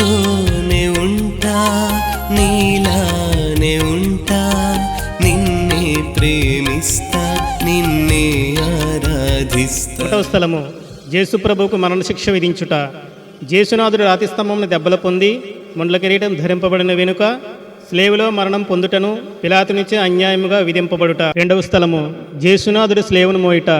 నీతోనే ఉంటా నీలానే ఉంటా. నిన్నే ప్రేమిస్తా నిన్నే ఆరాధిస్తా. స్థలము. జేసుప్రభుకు మరణశిక్ష విధించుట. జేసునాథుడు రాతి స్తంభమును దెబ్బలు పొంది ముండ్ల కిరీటం ధరింపబడిన వెనుక స్లేవులో మరణం పొందుటను పిలాతునిచ్చే అన్యాయముగా విధింపబడుట. రెండవ స్థలము. జేసునాథుడు స్లేవును మోయిట.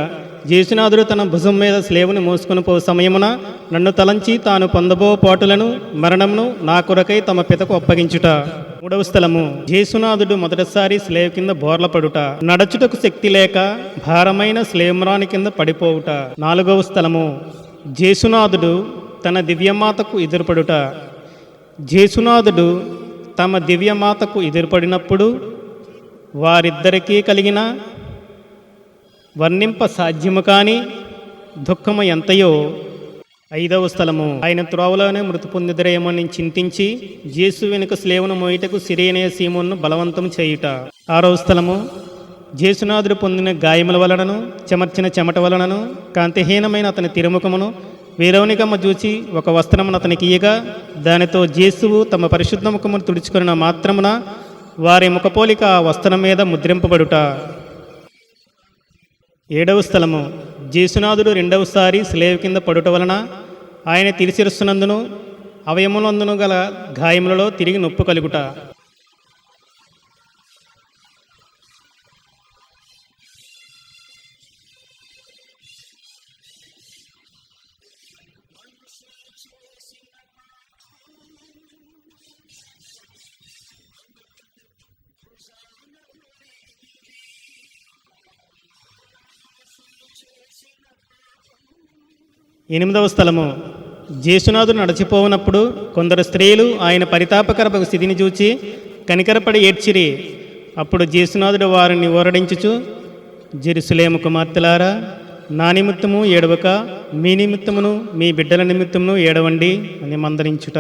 జేసునాథుడు తన భుజం మీద స్లేవును మోసుకుని పో సమయమున నన్ను తలంచి తాను పొందబో పాటులను మరణమును నా కొరకై తమ పితకు అప్పగించుట. మూడవ స్థలము. జేసునాథుడు మొదటిసారి స్లేవ్ కింద బోర్లపడుట నడచుటకు శక్తి లేక భారమైన స్లేమ్రాని కింద పడిపోవుట. నాలుగవ స్థలము. జేసునాథుడు తన దివ్యమాతకు ఎదురుపడుట. జేసునాథుడు తమ దివ్యమాతకు ఎదురుపడినప్పుడు వారిద్దరికీ కలిగిన వర్ణింప సాధ్యము కాని దుఃఖము ఎంతయో. ఐదవ స్థలము. ఆయన త్రోవలోనే మృతి పొందిదరేమని చింతించి జేసు వెనుక స్లేవును మోయిటకు సిరేనే సీమోన్ను బలవంతం చేయుట. ఆరవ స్థలము. జేసునాథుడు పొందిన గాయముల వలనను చెమర్చిన చెమట వలనను కాంతిహీనమైన అతని తిరుముఖమును వీరౌనికమ్మ చూచి ఒక వస్త్రమును అతనికి ఇయ్యగా దానితో జేసువు తమ పరిశుద్ధ ముఖమును తుడుచుకున్న మాత్రమున వారి ముఖపోలిక ఆ వస్త్రం మీద ముద్రింపబడుట. ఏడవ స్థలము. జీసునాథుడు రెండవసారి స్లేవ్ కింద పడుట వలన ఆయన తిరిసిరుస్తున్నందును అవయములందును గల గాయములలో తిరిగి నొప్పు కలుగుట. ఎనిమిదవ స్థలము. జేసునాథుడు నడిచిపోవునప్పుడు కొందరు స్త్రీలు ఆయన పరితాపకర స్థితిని చూచి కనికరపడి ఏడ్చిరి. అప్పుడు జేసునాథుడు వారిని ఓరడించుచు జెరుసలేము కుమార్తెలారా నా నిమిత్తము ఏడవక మీ నిమిత్తమును మీ బిడ్డల నిమిత్తమును ఏడవండి అని మందరించుట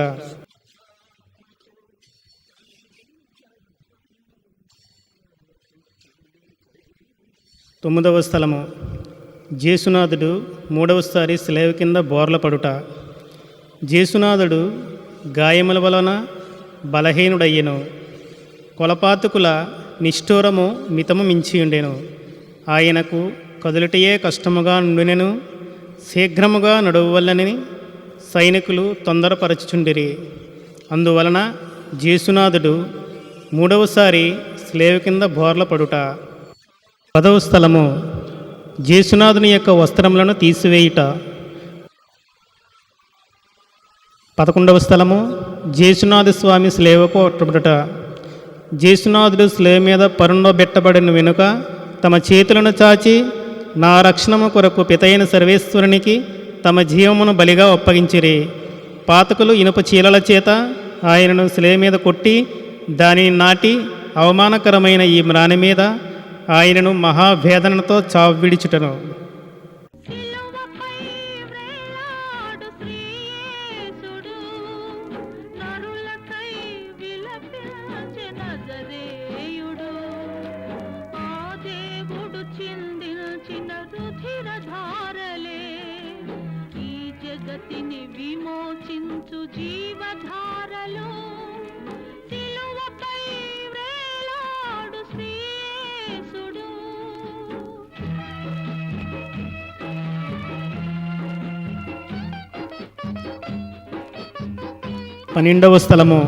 తొమ్మిదవ స్థలము. జేసునాథుడు మూడవసారి స్లేవ్ కింద బోర్ల పడుట. జేసునాథుడు గాయముల వలన బలహీనుడయ్యెను. కొలపాతుకుల నిష్ఠూరము మితము మించియుండెను. ఆయనకు కదులుటయే కష్టముగా నుండినెను. శీఘ్రముగా నడువవల్లని సైనికులు తొందరపరచుచుండిరి. అందువలన జేసునాథుడు మూడవసారి స్లేవ్ కింద బోర్ల పడుట. పదవ స్థలము. జేసునాథుని యొక్క వస్త్రములను తీసివేయుట. పదకొండవ స్థలము జేసునాథ స్వామి స్లేవకు ఒట్టబడుట జేసునాథుడు స్లేవ మీద పరుండబెట్టబడిన వెనుక తమ చేతులను చాచి నా రక్షణము కొరకు పితైన సర్వేశ్వరునికి తమ జీవమును బలిగా ఒప్పగించిరి. పాతకులు ఇనుప చీలల చేత ఆయనను శిలే మీద కొట్టి దానిని నాటి అవమానకరమైన ఈ మ్రాణి మీద ఆయనను మహావేదనతో చావిడిచుటను. పన్నెండవ స్థలము.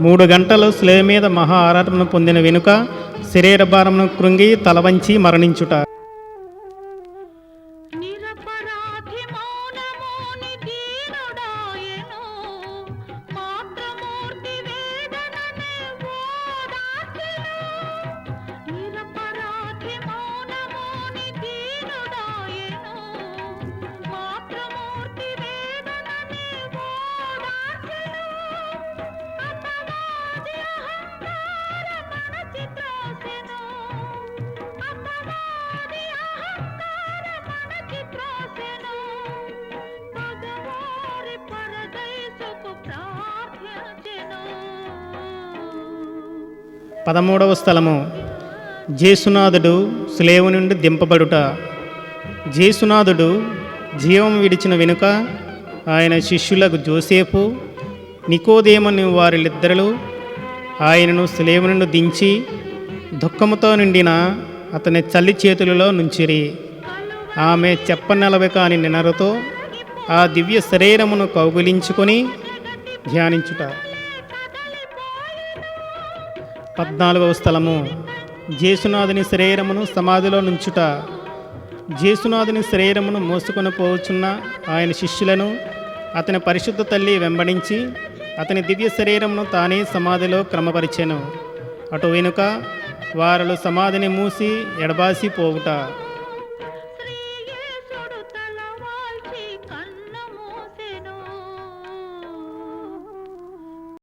మూడు గంటలు స్లే మీద మహా ఆరాటమును పొందిన వెనుక శరీర భారమును కృంగి తలవంచి మరణించుట. పదమూడవ స్థలము. జేసునాథుడు స్లేవు నుండి దింపబడుట. జేసునాథుడు జీవం విడిచిన వెనుక ఆయన శిష్యులకు జోసేపు నికోదేమని వారిద్దరూ ఆయనను స్లేవు నుండి దించి దుఃఖముతో నిండిన అతని చల్లి చేతులలో నుంచిరి. ఆమె చెప్పనలవి కాని నినరుతో ఆ దివ్య శరీరమును కౌగులించుకొని ధ్యానించుట. పద్నాలుగవ స్థలము. జేసునాథుని శరీరమును సమాధిలో నుంచుట. జేసునాథుని శరీరమును మోసుకొని పోవచ్చున్న ఆయన శిష్యులను అతని పరిశుద్ధ తల్లి వెంబడించి అతని దివ్య శరీరమును తానే సమాధిలో క్రమపరిచెను. అటు వెనుక వారలు సమాధిని మూసి ఎడబాసి పోవుట.